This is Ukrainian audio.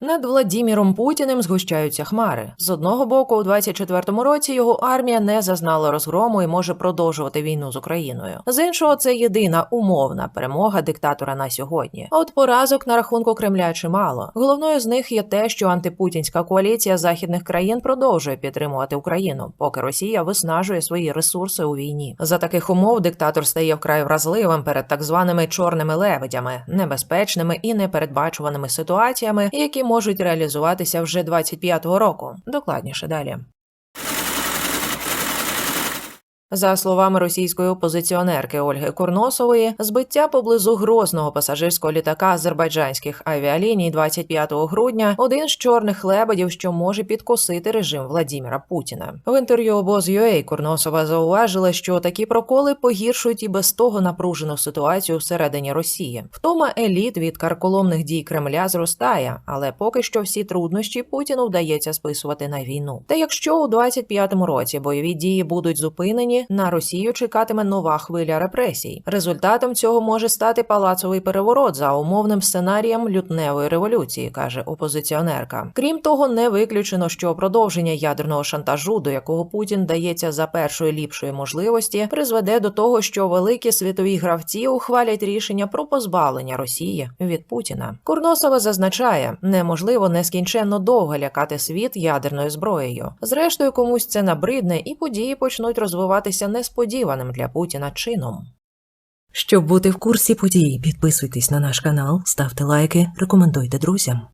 Над Владіміром Путіним згущаються хмари. З одного боку, у 24-му році його армія не зазнала розгрому і може продовжувати війну з Україною. З іншого, це єдина умовна перемога диктатора на сьогодні. От поразок на рахунку Кремля чимало. Головною з них є те, що антипутінська коаліція західних країн продовжує підтримувати Україну, поки Росія виснажує свої ресурси у війні. За таких умов диктатор стає вкрай вразливим перед так званими чорними лебедями, небезпечними і непередбачуваними ситуаціями, які можуть реалізуватися вже 25-го року. Докладніше далі. За словами російської опозиціонерки Ольги Курносової, збиття поблизу грозного пасажирського літака азербайджанських авіаліній 25 грудня один з чорних лебедів, що може підкосити режим Владіміра Путіна. В інтерв'ю обоз.ua Курносова зауважила, що такі проколи погіршують і без того напружену ситуацію всередині Росії. Втома еліт від карколомних дій Кремля зростає, але поки що всі труднощі Путіну вдається списувати на війну. Та якщо у 25-му році бойові дії будуть зупинені, на Росію чекатиме нова хвиля репресій. Результатом цього може стати палацовий переворот за умовним сценарієм лютневої революції, каже опозиціонерка. Крім того, не виключено, що продовження ядерного шантажу, до якого Путін дається за першої ліпшої можливості, призведе до того, що великі світові гравці ухвалять рішення про позбавлення Росії від Путіна. Курносова зазначає, неможливо нескінченно довго лякати світ ядерною зброєю. Зрештою, комусь це набридне, і події почнуть розвиватися несподіваним для Путіна чином. Щоб бути в курсі подій, підписуйтесь на наш канал, ставте лайки, рекомендуйте друзям.